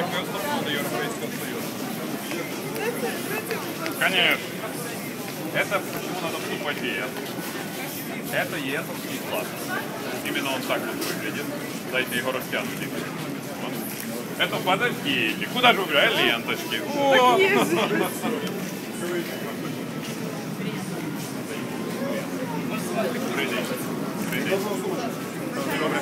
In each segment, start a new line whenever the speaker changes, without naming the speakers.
як вступили до Європейського Союзу. Конечно. Это почему надо вступать в ЕС. Это ЕСовский флаг. Именно он так вот выглядит. Дайте его растянуть. Это подождите. Куда же вы убирали ленточки? О! Добрий день. Добре,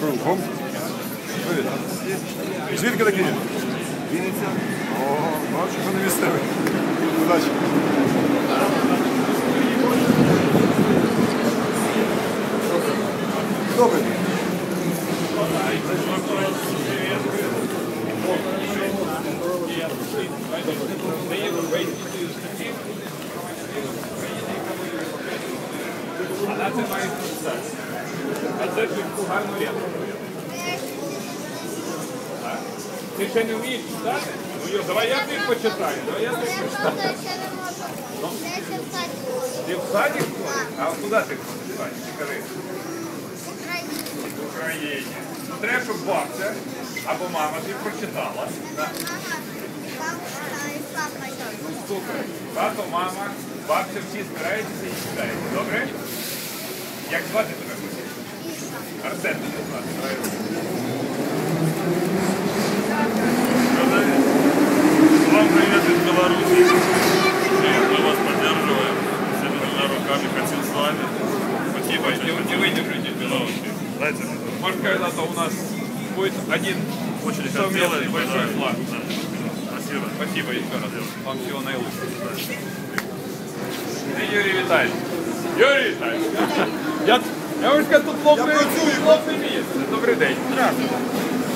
Кругом. Привіт. Звідки такі? Вінниця. О, бачу, що не місцевий. Удачі. Добре.
Це має все. А це гарно рядом. Ти ще не вмієш читати? Ну, Йо, давай я тобі почитаю. Давай я тобі почитаю. Ти в саді ходиш? А куди ти ходиш в саді? Скажи. В Україні. Ну, Треба, щоб бабця або мама тобі прочитала. Ну, Супер. Тато, мама, бабця всі збираються і читають. Добре? Як звати тебе? Арсен тебе звати. правильно?
Вам привет из Беларуси. Мы вас поддерживаем. Всеми двумя руками хотим с вами. Спасибо.
Не, не выдержите Беларуси.
Мне.
Может, когда-то у нас будет один
Очень
совместный большой флаг.
Спасибо.
Спасибо раз. Вам всего наилучшего. Юрий Витальевич. Юрий Витальевич. Я, я вже кажу, тут хлопці, хлопці місце. Добрий день.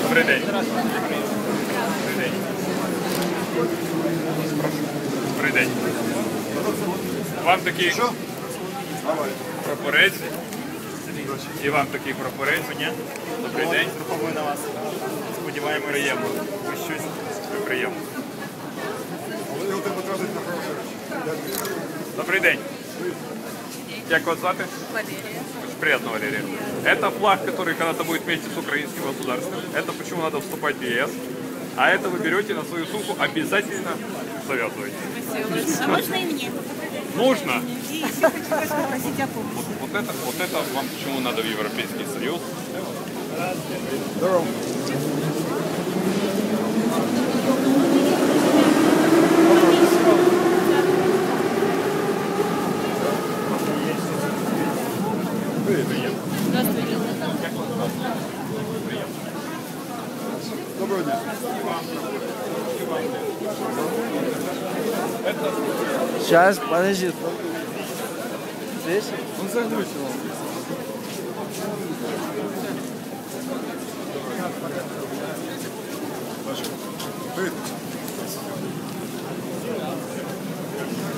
Добрий день. Добрий день. Прошу. Добрий день. Вам такий прапорець. І вам такий прапорець. Добрий день.
На вас. Сподіваємося,
Приємно.
ви щось.
Приємно. Добрий день. Як вас звати?
Валерия.
Очень приятно, Валерия. Это флаг, который когда-то будет вместе с украинским государством. Это почему надо вступать в ЕС. А это вы берете на свою сумку, обязательно завязываете.
Спасибо. А можно и мне?
Нужно.
И еще хочу вас попросить о помощи.
Вот это, вот это вам почему надо в Европейский Союз.
Здорово. Доброго дня.
Сейчас, подожди. Здесь?
Ну, це дивіться. Привіт.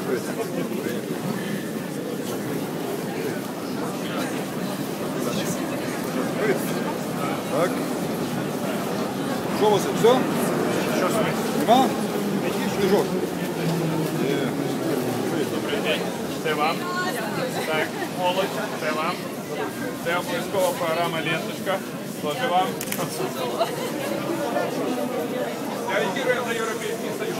Привіт. Привіт. Так. Що у вас? Все? Нема? Книжок.
добрый день. Це вам. Так, молодь, це вам. Це поисковая программа «Ленточка». Тоже вам. Я агітирую за европейский Союз.